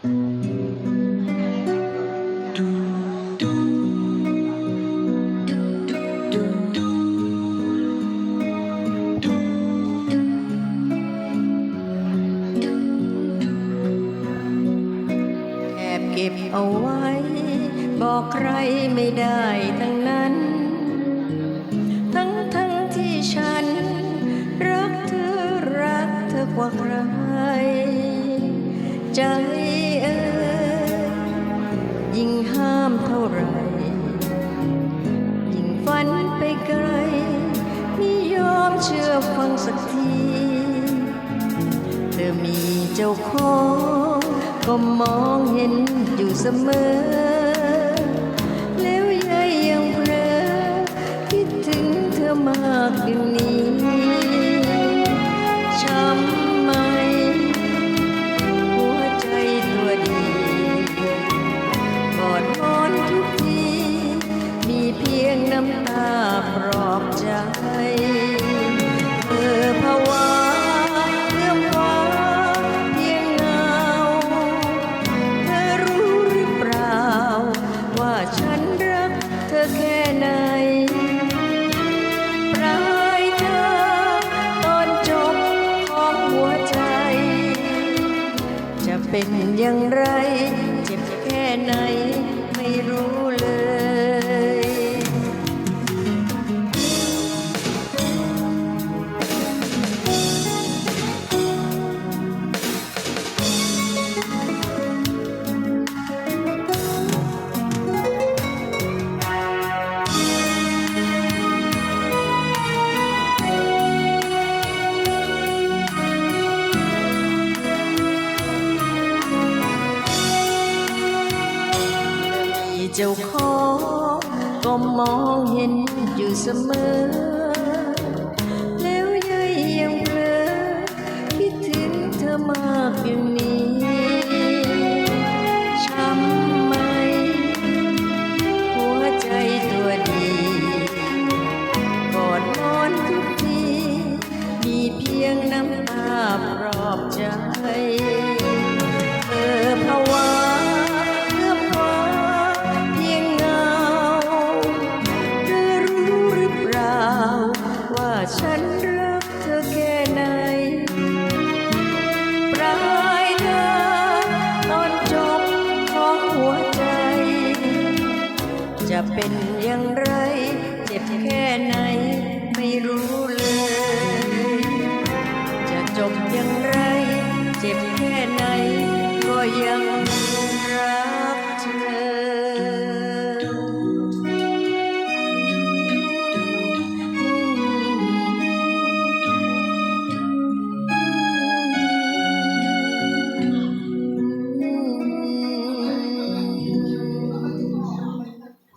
แอบเก็บเอาไว้ บอกใครไม่ได้ทั้งนั้น ทั้งทั้งที่ฉัน รักเธอรักเธอกว่าใคร ใจเอ่ยยิ่งห้ามเท่าไรยิ่งฝันไปไกลไม่ยอมเชื่อฟังสักที เธอมีเจ้าของก็มองเห็นอยู่เสมอ เปล่าว่าฉันรักเธอแค่ไหนปลายทางตอนจบของหัวใจจะเป็นอย่างไร เจ็บแค่ไหน เจ้าของก็มองเห็นอยู่เสมอ ฉันรักเธอแค่ไหนปลายทางตอนจบของหัวใจ จะเป็นอย่างไร เจ็บแค่ไหนไม่รู้เลย